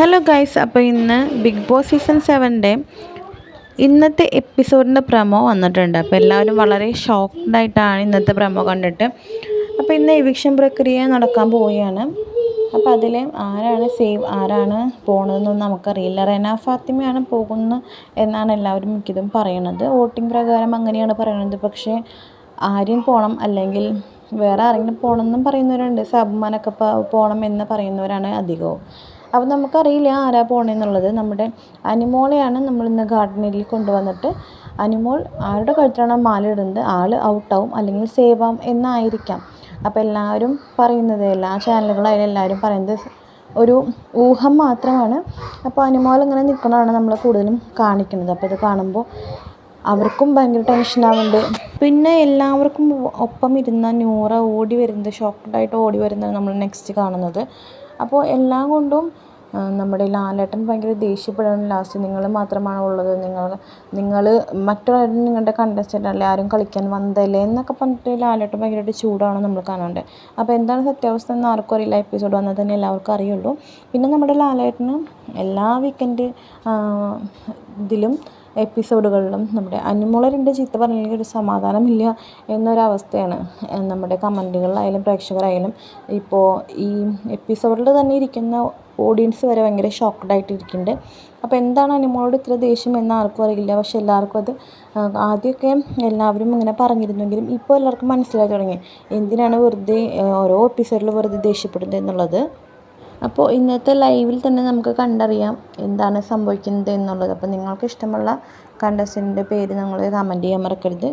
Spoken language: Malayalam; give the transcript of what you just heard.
ഹലോ ഗൈസ് അപ്പോൾ ഇന്ന് ബിഗ് ബോസ് സീസൺ സെവന്റെ ഇന്നത്തെ എപ്പിസോഡിന്റെ പ്രമോ വന്നിട്ടുണ്ട്. അപ്പോൾ എല്ലാവരും വളരെ ഷോക്ക്ഡ് ആയിട്ടാണ് ഇന്നത്തെ പ്രമോ കണ്ടിട്ട്. അപ്പോൾ ഇന്ന് എവിക്ഷൻ പ്രക്രിയ നടക്കാൻ പോവുകയാണ്. അപ്പോൾ അതിൽ ആരാണ് സേവ് ആരാണ് പോണതെന്നൊന്നും നമുക്കറിയില്ല. റെന ഫാത്തിമയാണ് പോകുന്നത് എന്നാണ് എല്ലാവരും മിക്കതും പറയണത്. വോട്ടിംഗ് പ്രകാരം അങ്ങനെയാണ് പറയണത്. പക്ഷേ ആര്യൻ പോകണം അല്ലെങ്കിൽ വേറെ ആരെങ്കിലും പോകണം എന്നും പറയുന്നവരുണ്ട്. സബ്മാനൊക്കെ പോകണം എന്ന് പറയുന്നവരാണ് അധികവും. അപ്പോൾ നമുക്കറിയില്ല ആരാ പോണെന്നുള്ളത് നമ്മുടെ അനിമോളെയാണ് നമ്മൾ ഇന്ന് ഗാർഡനിൽ കൊണ്ടുവന്നിട്ട് അനിമോൾ ആരുടെ കഴുത്തിലാണ് മാല ഇടുന്നത്? ആൾ ഔട്ടാവും അല്ലെങ്കിൽ സേവ് ആവും എന്നായിരിക്കാം. അപ്പോൾ എല്ലാവരും പറയുന്നത് എല്ലാ ചാനലുകളായാലും എല്ലാവരും പറയുന്നത് ഒരു ഊഹം മാത്രമാണ്. അപ്പോൾ അനിമോൾ ഇങ്ങനെ നിൽക്കുന്നതാണ് നമ്മൾ കൂടുതലും കാണിക്കുന്നത്. അപ്പോൾ ഇത് കാണുമ്പോൾ അവർക്കും ഭയങ്കര ടെൻഷനാവുന്നുണ്ട് പിന്നെ എല്ലാവർക്കും ഒപ്പം ഇരുന്ന നൂറ ഓടി വരുന്നത് ഷോക്ക്ഡായിട്ട് ഓടി വരുന്നത് നമ്മൾ നെക്സ്റ്റ് കാണുന്നത്. അപ്പോൾ എല്ലാം കൊണ്ടും നമ്മുടെ ലാലേട്ടൻ ഭയങ്കര ദേഷ്യപ്പെടുകയാണ്. ലാസ്റ്റ് നിങ്ങൾ മാത്രമാണ് ഉള്ളത്? നിങ്ങൾ നിങ്ങൾ മറ്റുള്ളവരും നിങ്ങളുടെ കണ്ടസ്റ്റന്റ് അല്ലേ? ആരും കളിക്കാൻ വന്നതല്ലേ? എന്നൊക്കെ പറഞ്ഞിട്ട് ലാലേട്ടൻ ഭയങ്കരമായിട്ട് ചൂടാണ് നമ്മൾ കാണാണ്ട്. അപ്പോൾ എന്താണ് സത്യാവസ്ഥ എന്ന് ആർക്കും അറിയില്ല. എപ്പിസോഡ് വന്നാൽ തന്നെ എല്ലാവർക്കും അറിയുള്ളൂ. പിന്നെ നമ്മുടെ ലാലേട്ടന് എല്ലാ വീക്കെൻഡ് ഇതിലും എപ്പിസോഡുകളിലും നമ്മുടെ അനിമോളെ ചീത്ത പറഞ്ഞില്ലെങ്കിൽ ഒരു സമാധാനമില്ല എന്നൊരവസ്ഥയാണ് നമ്മുടെ കമന്റുകളിലായാലും പ്രേക്ഷകരായാലും. ഇപ്പോൾ ഈ എപ്പിസോഡിൽ തന്നെ ഇരിക്കുന്ന ഓഡിയൻസ് വരെ ഭയങ്കര ഷോക്ക്ഡ് ആയിട്ട് ഇരിക്കുന്നുണ്ട് അപ്പോൾ എന്താണ് അനുമോളോട് ഇത്ര ദേഷ്യം എന്ന് ആർക്കും അറിയില്ല. പക്ഷെ എല്ലാവർക്കും അത് ആദ്യമൊക്കെ എല്ലാവരും ഇങ്ങനെ പറഞ്ഞിരുന്നെങ്കിലും ഇപ്പോൾ എല്ലാവർക്കും മനസ്സിലായി തുടങ്ങി. എന്തിനാണ് വെറുതെ ഓരോ എപ്പിസോഡിൽ വെറുതെ ദേഷ്യപ്പെടുന്നത് എന്നുള്ളത്? അപ്പോൾ ഇന്നത്തെ ലൈവിൽ തന്നെ നമുക്ക് കണ്ടറിയാം എന്താണ് സംഭവിക്കുന്നത് എന്നുള്ളത്. അപ്പോൾ നിങ്ങൾക്ക് ഇഷ്ടമുള്ള കണ്ടസ്റ്റന്റിന്റെ പേര് നിങ്ങൾ കമന്റ് ചെയ്യാൻ മറക്കരുത്.